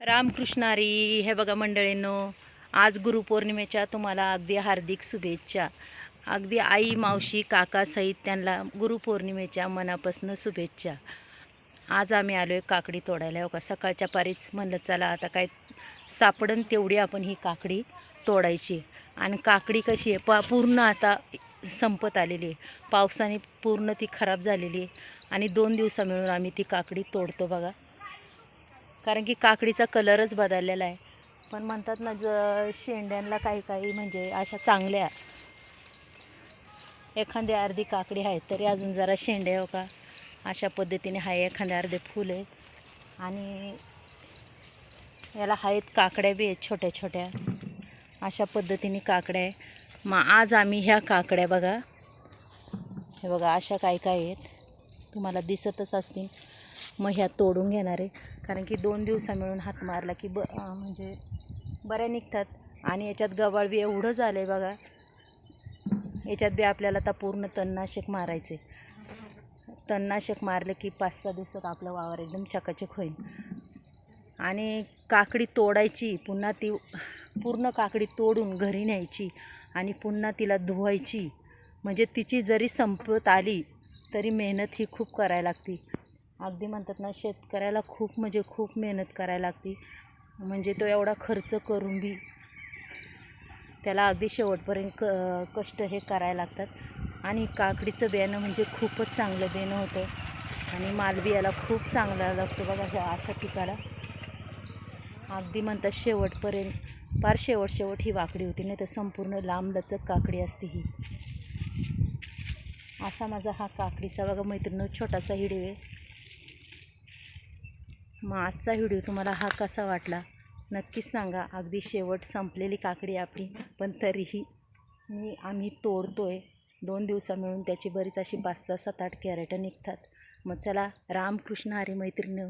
रामकृष्णारी हे बघा मंडळींनो आज गुरुपौर्णिमेच्या तुम्हाला अगदी हार्दिक शुभेच्छा. अगदी आई मावशी काका सहित त्यांना गुरुपौर्णिमेच्या मनापासून शुभेच्छा. आज आम्ही आलो आहे काकडी तोडायला. हो का? सकाळच्या पारीच म्हणलं चला आता काय सापडन तेवढी आपण ही काकडी तोडायची. आणि काकडी कशी आहे? पा पूर्ण आता संपत आलेली आहे. पावसाने पूर्ण ती खराब झालेली आहे. आणि दोन दिवसा मिळून आम्ही ती काकडी तोडतो बघा. कारण की काकडीचा कलरच बदललेला आहे. पण म्हणतात ना ज शेंड्यांना काही काही म्हणजे अशा चांगल्या एखाद्या अर्धी काकडी आहेत तरी अजून जरा शेंड्या हो का? अशा पद्धतीने आहे एखाद्या अर्धे फुल आहेत. आणि याला आहेत काकड्या बी आहेत छोट्या छोट्या. अशा पद्धतीने काकड्या आहे मग आज आम्ही ह्या काकड्या बघा. हे बघा अशा काय काय आहेत. तुम्हाला दिसतच असतील. मग ह्या तोडून घेणार आहे. कारण की दोन दिवसा मिळून हात मारला की ब म्हणजे बऱ्या निघतात. आणि याच्यात गवाळ बी एवढं झालं आहे बघा. याच्यात बी आपल्याला आता पूर्ण तणनाशक मारायचे तणनाशक मारलं की पाच सहा दिवसात आपलं वावर एकदम चकाचक होईल. आणि काकडी तोडायची पुन्हा ती पूर्ण काकडी तोडून घरी न्यायची आणि पुन्हा तिला धुवायची. म्हणजे तिची जरी संपत आली तरी मेहनत ही खूप करायला लागती. अगदी म्हणतात ना शेतकऱ्याला खूप म्हणजे खूप मेहनत करायला लागती. म्हणजे तो एवढा खर्च करून बी त्याला अगदी शेवटपर्यंत क कष्ट हे करायला लागतात. आणि काकडीचं बियाणं म्हणजे खूपच चांगलं बियाणं होतं. आणि मालबी याला खूप चांगला लागतो बघा ह्या अशा पिकाला. अगदी म्हणतात शेवटपर्यंत फार शेवट शेवट ही वाकडी होती. नाही तर संपूर्ण लांबलचक काकडी असते ही. असा माझा हा काकडीचा बघा मैत्रिणी छोटासा व्हिडिओ आहे. मग आजचा व्हिडिओ तुम्हाला हा कसा वाटला? नक्कीच सांगा. अगदी शेवट संपलेली काकडी आपली पण तरीही मी आम्ही तोडतो आहे दोन दिवसा मिळून त्याची बरीच अशी पाच सहा सात आठ कॅरेटं निघतात. मग चला रामकृष्ण हरी मैत्रिणी.